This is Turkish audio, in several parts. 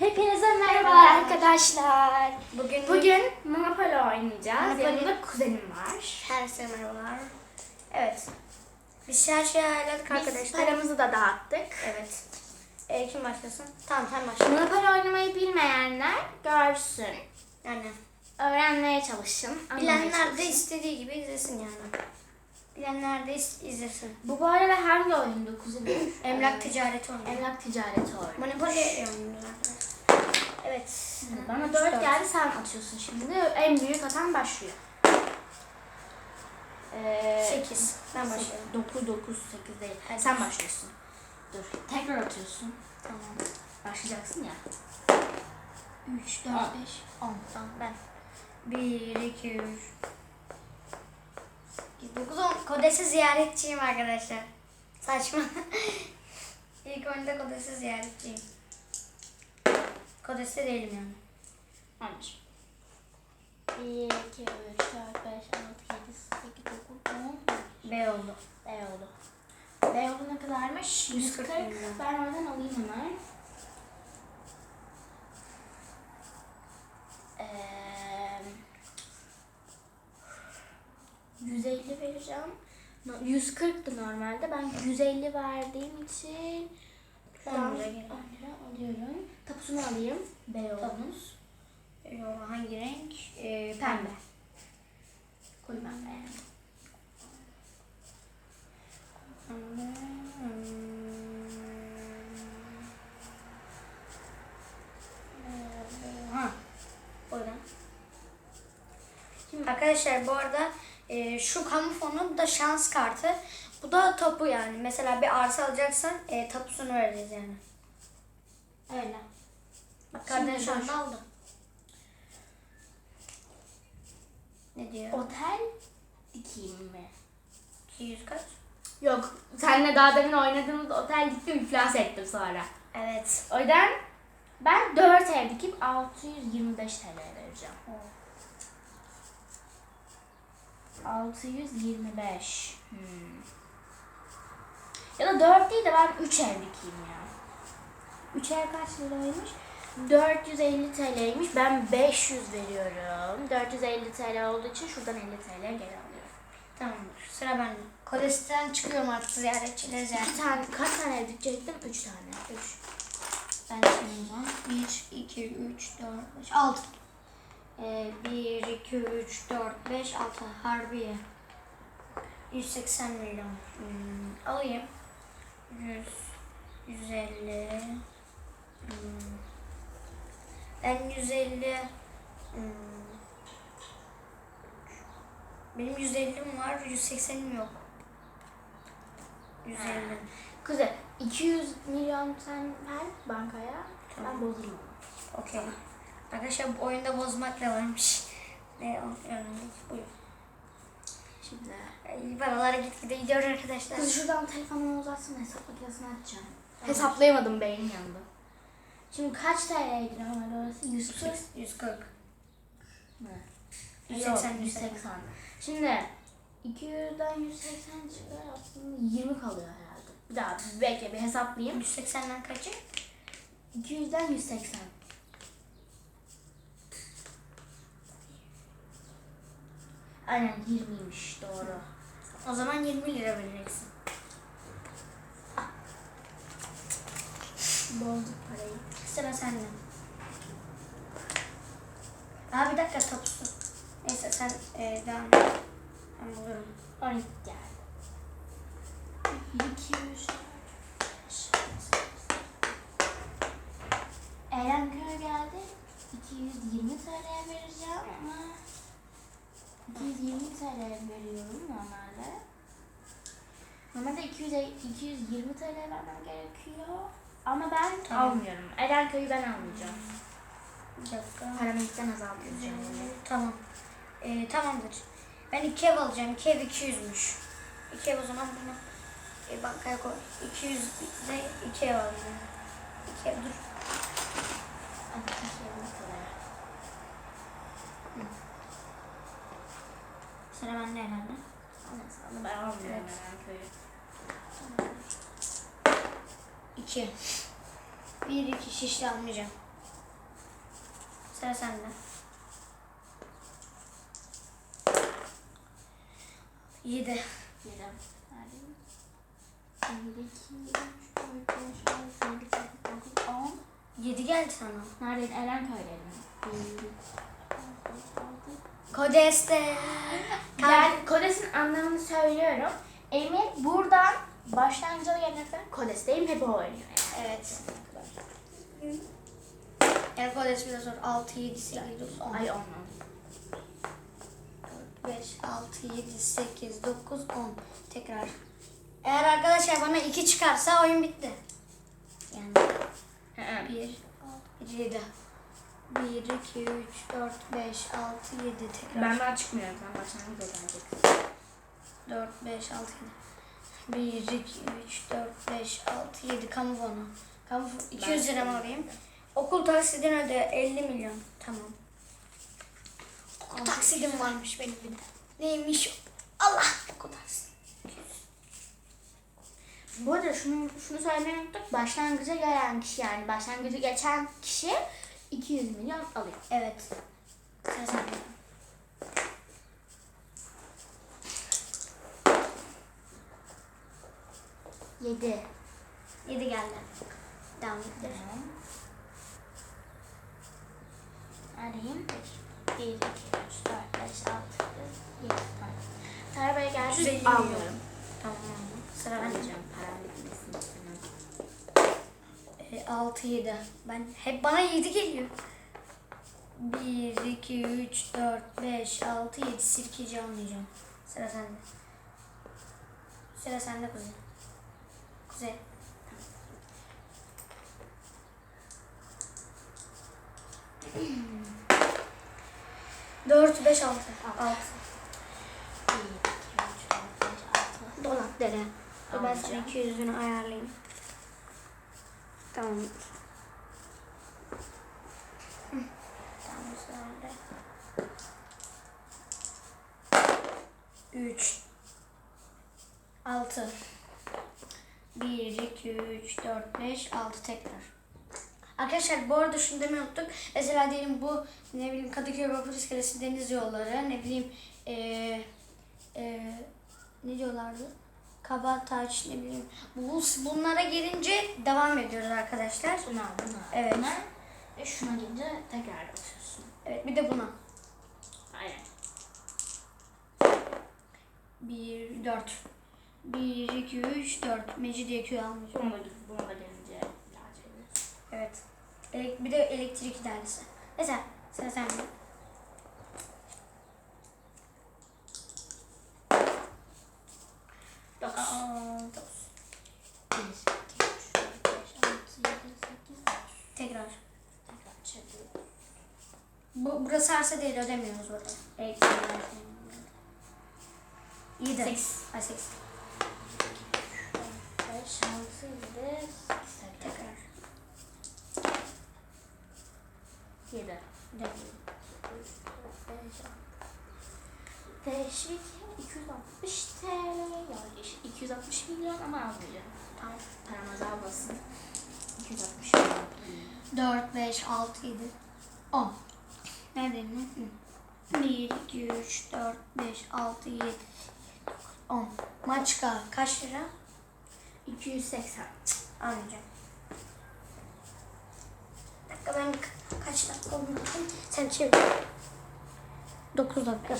Hepinize merhaba arkadaşlar. Bugün, Bugün Monopoly oynayacağız. Monopoly. Yanımda kuzenim var. herkese merhabalar. Evet. Biz her şeyi ayarladık Biz arkadaşlar. paramızı da dağıttık. Evet. Ee, kim başlasın? Tamam sen başla. Monopoly oynamayı bilmeyenler görsün. Yani Öğrenmeye çalışın. bilenler de istediği gibi izlesin yani. Bilenler de izlesin. Bu bu arada hangi oyundu kuzenim? Emlak ticareti oynuyor. Emlak ticareti oyunu. Monopoly arkadaşlar. Evet. Bana Üç, 4 dört. geldi sen atıyorsun şimdi. En büyük atan başlıyor. Ee. Ben başlıyorum. 9, 9, 8 değil. Hadi. Sen başlıyorsun. Dur. Tekrar atıyorsun. Tamam. Başlayacaksın ya. 3, On. 4, 5, 10. Tamam ben. 1, 2, 3. 9, 10. Kodesi ziyaretçiyim arkadaşlar. Saçma. İlk oyunda kodesi ziyaretçiyim. Kodeste değilim yani. 11. 1, 2, 3, 4, 5, 6, 7, 8, 9, 10. B oldu. B oldu. B oldu ne kadarmış? 140 140. milyon. Ben oradan alayım hemen. Ee, 150 vereceğim. No- 140'tı normalde. Ben 150 verdiğim için On şuradan lira 10 geliyor. lira alıyorum. Tapusunu alayım. B olmuş. Yo, hangi renk? Ee, pembe. Koyu pembe yani. Ha. Şimdi arkadaşlar bu arada e, şu kamu da şans kartı. Bu da tapu yani. Mesela bir arsa alacaksan e, tapusunu vereceğiz yani. Öyle. Bak kardeş anda aldı. Ne diyor? Otel dikeyim mi? 200 kaç? Yok. Seninle daha demin oynadığımız otel diktim iflas ettim sonra. Evet. O yüzden ben 4 ev dikip 625 TL vereceğim. 625. Hmm. Ya da 4 değil de ben 3 ev dikeyim ya. 3 ev kaç liraymış? 450 TL'ymiş. Ben 500 veriyorum. 450 TL olduğu için şuradan 50 TL geri alıyorum. Tamamdır. Sıra bende. Kodesten çıkıyorum artık ziyaretçileri ziyaret. İki tane, kaç tane ev dikecektim? 3 tane. 3. Ben zaman 1, 2, 3, 4, 5, 6. Ee, 1, 2, 3, 4, 5, 6. Harbiye. 180 milyon. Hmm, alayım. 100, 150. Hmm. Ben 150. Hmm. Benim 150'm var, 180'im yok. 150. Kuzey 200 milyon sen ver bankaya. Ben bozulmam. Okey. Arkadaşlar bu oyunda bozmak da varmış. Ne öğrendik. Buyur. Şimdi. Ay, Paralara gitgide gidiyor arkadaşlar. Kız şuradan telefonumu uzatsın hesap makinesine açacağım. Hesaplayamadım beynim yandı. Şimdi kaç TL'ydi normal orası? 140. 140. mı? 180, Yok, 180. Şimdi 200'den 180 çıkar aslında 20 kalıyor herhalde. Bir daha bekle bir hesaplayayım. 180'den kaçı? 200'den 180. Aynen 20'ymiş doğru. O zaman 20 lira vereceksin. Bozduk parayı. Sıra sende. Aa bir dakika tapusu. Neyse sen e, devam et. Ben bulurum. 12 geldi. 2, 3, 4, Erenköy geldi. 220 TL vereceğim ama 220 TL veriyorum normalde. Normalde 200, 220 TL vermem gerekiyor. Ama ben Tamam. almıyorum. Erenköy'ü ben almayacağım. Bir dakika. Paramızdan azaltacağım. Tamam. Ee, tamamdır. Ben iki ev alacağım. İki ev 200'müş. İki ev o zaman bunu e, bankaya koy. 200 de iki ev alacağım. İki ev dur. Hadi 220 TL. Sıra bende herhalde. Onu ben almıyorum Evet. Erenköy'ü. İki. Bir iki şişli almayacağım. Sıra sende. Yedi. Yedi. Yedi, geldi sana. Dört, beş, altı. Kodeste. Yani kodesin anlamını söylüyorum. Emir buradan başlangıca yerine kadar kodesteyim hep o oynuyor yani. Evet. Yani kodes biraz zor. 6, 7, 8, 9, 10. Ay olmam. 5, 6, 7, 8, 9, 10. Tekrar. Eğer arkadaşlar bana 2 çıkarsa oyun bitti. Yani 1, 7. 1, 2, 3, 4, 5, 6, 7 tekrar. Ben daha çıkmıyorum. Ben başlangıca gelecek. 4, 5, 6, 7. 1, 2, 3, 4, 5, 6, 7. Kamu bonu. Kamu 200 lira mı alayım? Okul taksidine de 50 milyon. Tamam. Okul taksidim varmış benim bir de. Neymiş? Allah okul taksidi. Bu arada şunu, şunu söylemeyi unuttuk. Başlangıca gelen kişi yani başlangıcı geçen kişi 200 milyon alıyor. Evet. Sen sen. Yedi. 7 geldi. Devam ettir. Arayayım. 1, 2, 3, 4, 5, 6, 7. Tamam. Arabaya geldi. 350 milyon. Almıyorum. Tamam. Sıra Ben bende. diyeceğim param bitmesin. istemem. E, 6 7. Ben hep bana 7 geliyor. 1 2 3 4 5 6 7 sirkeci almayacağım. Sıra sende. Sıra sende Kuzey. Dört, beş, altı. Altı. 1, 2, 3, 4, 5, 6. Dolap dere. Ben sana Almayacağım. 200'ünü ayarlayayım. Tamam. Hı. Tamam sırada. 3 6 1 2 3 4 5 6 tekrar. Arkadaşlar bu arada şunu demeyi unuttuk. Mesela diyelim bu ne bileyim Kadıköy Vapur İskelesi deniz yolları ne bileyim eee eee ne diyorlardı? Kabataç ne bileyim. Bu, bunlara gelince devam ediyoruz arkadaşlar. Bunu al. Evet. Buna Ve şuna gelince tekrar atıyorsun. Evet bir de buna. Aynen. 1 4 1 2 3 4 Mecidiyeköy. Buna da, buna da gelince. Evet. Elek- bir de elektrik idaresi. Mesela sıra sende. Dokuz. Aa, dokuz. 1, 2, 3, 4, 5, 6, 7, 8, 9. Tekrar. Bu, burası arsa değil ödemiyoruz burada. Elektrik idaresi. 7. Sekiz. Ay 8. 5, 6, 7, 8 tekrar. Tekrar. 7. Bir de. Teşvik 260 TL. İşte 260 milyon ama almayacağım. Tamam. Param azalmasın. 260 milyon. 4, 5, 6, 7, 10. Neredeyim lan? 1, 2, 3, 4, 5, 6, 7, 10. Maçka kaç lira? 280. Almayacağım. Dakika ben ka- kaç dakika bakayım. Sen çevir. 9 dakika.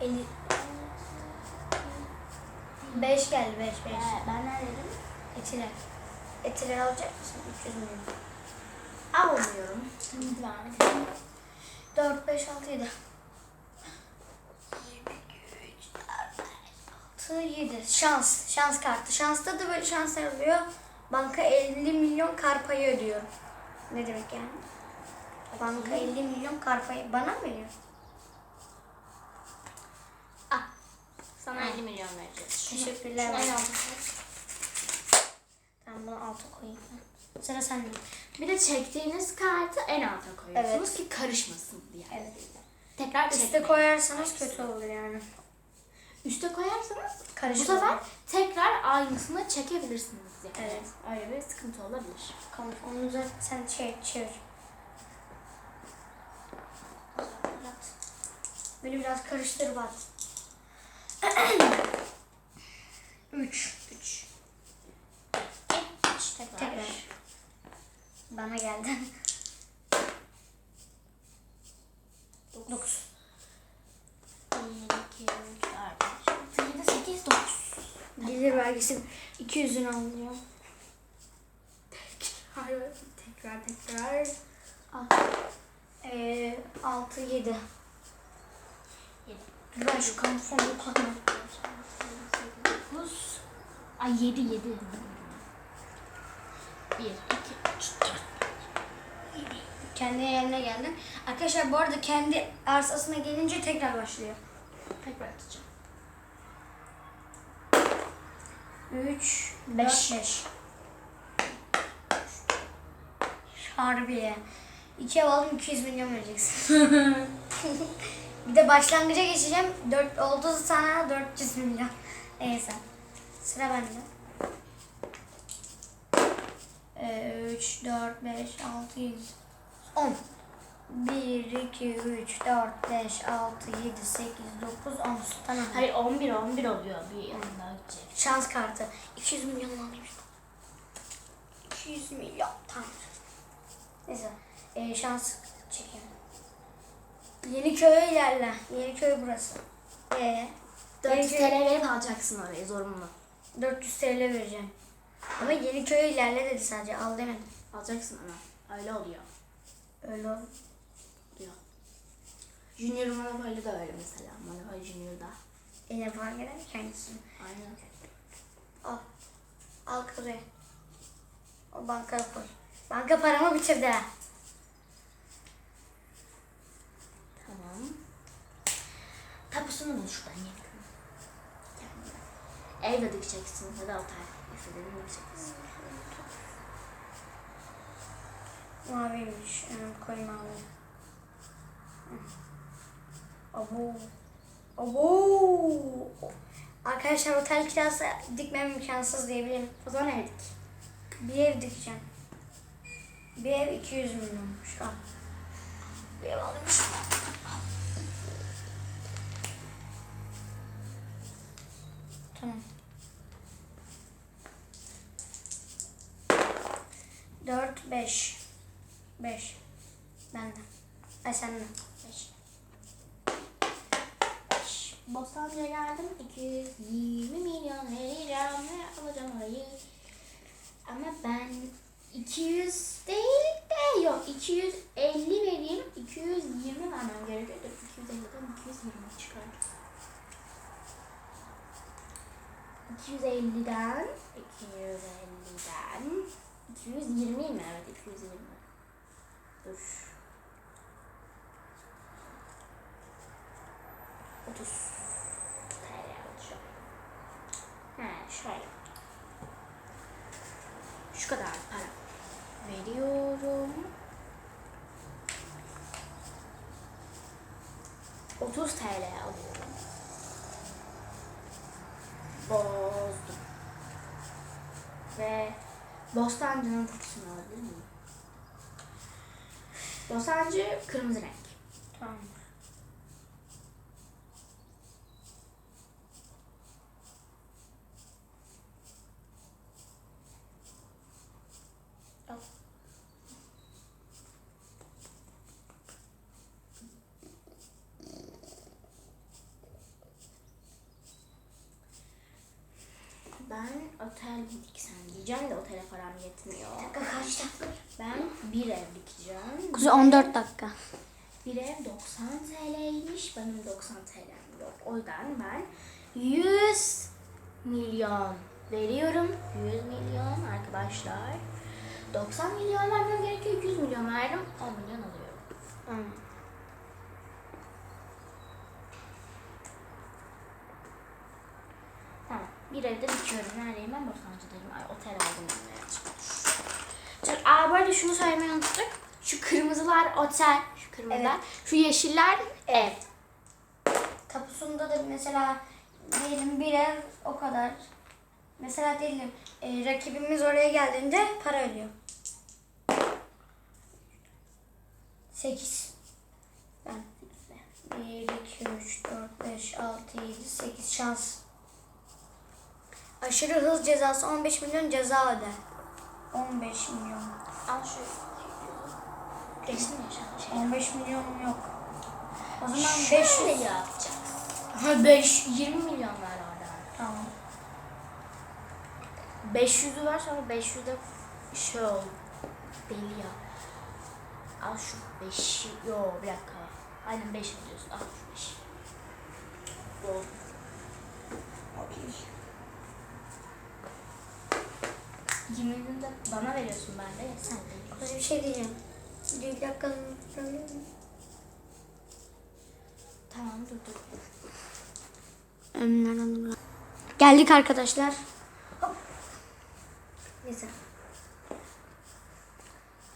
50. 5 geldi 5 5. Ee, ben ne dedim? Etiler. Etiler alacak mısın? 300 milyon. Almıyorum. Devam edelim. 4, 5, 6, 7. 6, 7. Şans. Şans kartı. Şansta da böyle şanslar oluyor. Banka 50 milyon kar payı ödüyor. Ne demek yani? Banka 50 milyon kar payı bana mı veriyor? Ah. Sana 50 milyon vereceğiz. Teşekkürler. alta koy. Tamam bunu alta koyayım. Sıra sende. Bir de çektiğiniz kartı en alta koyuyorsunuz Evet. ki karışmasın diye. Evet. Tekrar Üste çekmeyin. koyarsanız kötü olur yani. Üste koyarsanız bu Karışık sefer tekrar aynısını çekebilirsiniz. Yani. Evet. Öyle bir sıkıntı olabilir. Konforunuza sen çevir. çevir. Böyle biraz karıştır bak. 3 3 İşte Tekrar. Bana geldi. 9 1, 2, 3, 4, 5, 6, 7, 8, 9. Gelir vergisi 200'ünü alıyor. Hayır. Tekrar tekrar. Ee, 6 7 Yedi. Ben şu konfonu koyma. 9. Ay 7 7. 1, 2, 3, 4. Kendi yerine geldin. Arkadaşlar bu arada kendi arsasına gelince tekrar başlıyor. Tekrar atacağım. 3 Beş. 5 Harbiye. 2 ev aldım 200 milyon vereceksin. bir de başlangıca geçeceğim. 4 oldu sana 400 milyon. Neyse. Sıra bende. Ee, 3, 4, 5, 6, 7, 10. 1, 2, 3, 4, 5, 6, 7, 8, 9, 10. Tamam. Hayır 11 11 oluyor. Bir yanına gidecek. Şans kartı. 200 milyon alayım. 200 milyon. Tamam. Neyse. Ee, şans çekelim. Yeniköy'e ilerle. Yeniköy burası. Ee, 400 Yeniköy- TL verip alacaksın orayı zorunlu. 400 TL vereceğim. Ama Yeniköy'e ilerle dedi sadece. Al demedim. Alacaksın ama. Öyle oluyor. Öyle oldu. Junior Monopoly da öyle mesela. Monopoly Junior'da. Fark eder mi kendisini? Aynen. Al. Al kırı. O bankaya koy. Banka paramı bitirdi. ha. Tamam. Tapusunu bul şuradan yakın. Ev de dikeceksin ya da otel. İstediğini dikeceksin. Maviymiş. Evet, koy mavi. Abo. Abo. Arkadaşlar otel kirası dikmem imkansız diyebilirim. O zaman ev dik. Bir ev dikeceğim. Bir ev 200 milyonmuş. Al. Bir ev almış. Tamam. Dört, beş. Beş. Bende. Ay sende. Beş. Beş. Bostancı'ya geldim. 220 milyon vereceğim ve alacağım orayı. Ama ben 200 değil de yok 250 vereyim. 220 vermem gerekiyor. Dur 250'den 220 çıkar. 250'den 250'den 220 mi? Evet 220. Dur. 30 TL alacağım. He şöyle. Şu kadar para veriyorum. 30 TL alıyorum. Bozdum. Ve Bostancı'nın kutusunu alabilir miyim? Bostancı kırmızı renk. Tamam. Al. Ben otel diksem diyeceğim de otele param yetmiyor. Dakika kaç dakika? Ben bir ev dikeceğim. Kuzu 14 dakika. Bir ev 90 TL'ymiş. Benim 90 TL'm yok. O yüzden ben 100 milyon veriyorum. 100 milyon arkadaşlar. 90 milyon vermem gerekiyor. 100 milyon verdim. 10 milyon alıyorum. Tamam. Tamam. Bir evde dikiyorum. Neredeyim ben? Bostancı'dayım. Ay otel aldım de Çok, aa bu arada şunu söylemeyi unuttuk. Şu kırmızılar otel. Şu kırmızılar. Evet. Şu yeşiller ev. Tapusunda da mesela diyelim bir ev o kadar. Mesela diyelim e, rakibimiz oraya geldiğinde para ödüyor. 8. Ben 1, 2, 3, 4, 5, 6, 7, 8 şans. Aşırı hız cezası 15 milyon ceza öder. 15 milyon. Al şu. Resim yaşa. Şey. 15 milyon yok. O zaman 500. Şöyle yapacağız. Ha 5 20 milyon ver orada. Tamam. 500'ü ver sonra 500'de şey ol. Deli ya. Al şu 5'i. Yo bir dakika. Aynen 5 diyorsun. Al şu 5'i. Bol. Okey. 20'ni de bana veriyorsun ben de. Sen de. Bir şey diyeceğim. Bir dakika durabilir miyim? Tamam dur dur. Geldik arkadaşlar. Hop. Güzel.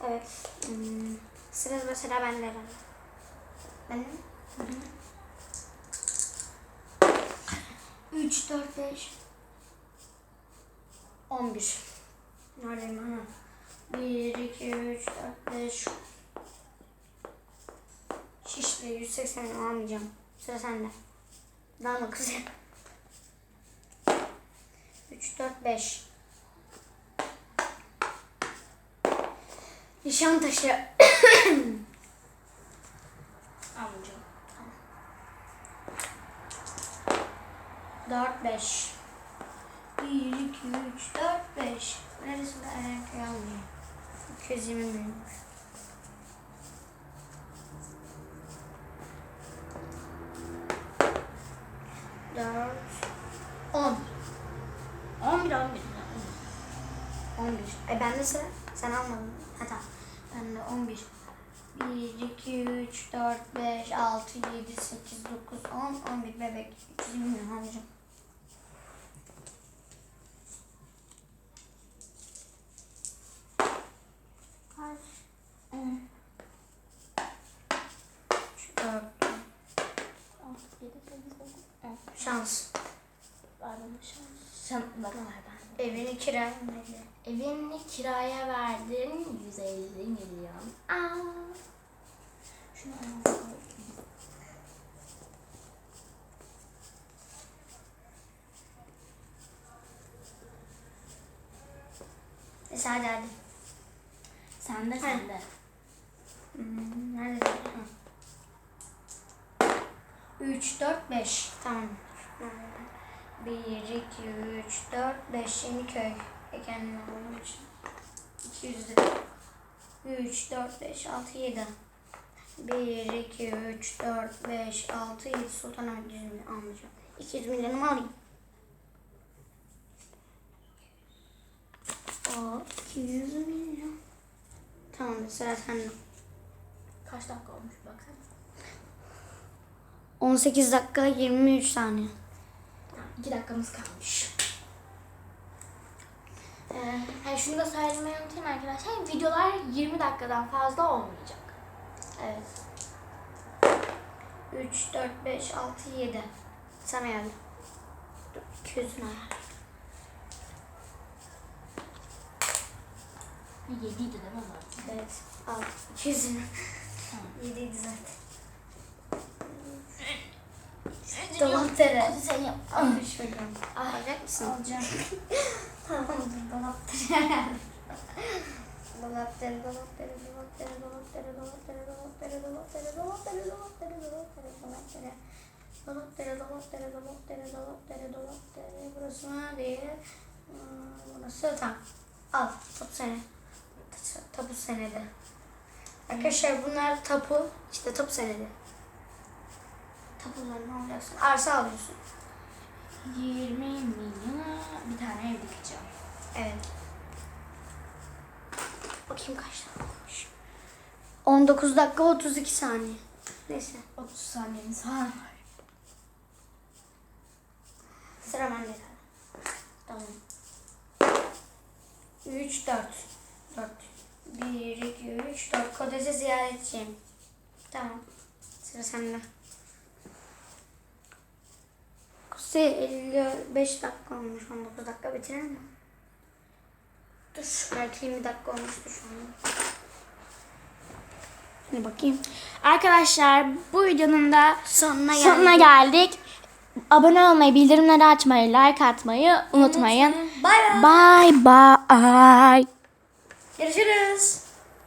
Evet. Hmm. Sıra mesela bende herhalde. Ben mi? 3, 4, 5. 11. Neredeyim ha? 1, 2, 3, 4, 5. Şişli 180 almayacağım. Sıra sende. Daha mı kızım? 3, 4, 5. Nişantaşı. Almayacağım. 4, 5. Benjamin büyümüş. Dört. On. On bir, on bir. On bir. E ben de sıra. Sen almadın. Ha tamam. Ben de on bir. Bir, iki, üç, dört, beş, altı, yedi, sekiz, dokuz, on, on bir bebek. Üzülmüyor amcım. Ben. Evini kira. Evini kiraya verdin 150 milyon. Aa. Şunu. Neyse hadi hadi. Sende sende. Hmm, nerede? 3, 4, 5. Tamam. 1, 2, 3, 4, 5. Yeniköy. E kendine olduğum için. 200 lira. 3, 4, 5, 6, 7. 1, 2, 3, 4, 5, 6, 7. Sultanahmet 100 milyon almayacağım. 200 milyonumu alayım. O 200 milyon. Tamam sıra sende. Kaç dakika olmuş baksana. 18 dakika 23 saniye. 2 dakikamız kalmış. Ee, yani şunu da söylemeyi unutayım arkadaşlar. Videolar 20 dakikadan fazla olmayacak. Evet. 3, 4, 5, 6, 7. Sana geldi. Dur, 200'ünü ayar. 7 idi değil mi? Evet. Al. 200'ünü. Tamam. 7 idi zaten. Dolap tere. Hadi sen yap. Al şuradan. Alacak mısın? Alacağım. Tamam dolap tere. Dolap tere, dolap tere, dolap tere, dolap tere, dolap tere, dolap tere, dolap tere, dolap tere, dolap tere, dolap tere, dolap tere. Dolap tere, dolap tere, dolap tere, dolap tere, dolap tere. Burası? Hmm, Burası tamam. Al tapu sene. Tapu senedi. Arkadaşlar bunlar tapu. işte tapu senedi. Tapularını alacaksın. Arsa alıyorsun. 20 milyona bir tane ev dikeceğim. Evet. Bakayım kaç dakika olmuş. 19 dakika 32 saniye. Neyse. 30 saniyemiz var. Sıra bende. Tamam. 3, 4. 4. 1, 2, 3, 4. Kodese ziyaretçiyim. Tamam. Sıra sende. Şey 55 dakika olmuş 19 dakika bitirir mi? Dur belki 20 dakika olmuştur şu anda. Şimdi bakayım. Arkadaşlar bu videonun da Sonuna geldik. sonuna geldik. Abone olmayı, bildirimleri açmayı, like atmayı unutmayın. Bay bay. Bye bye. Görüşürüz.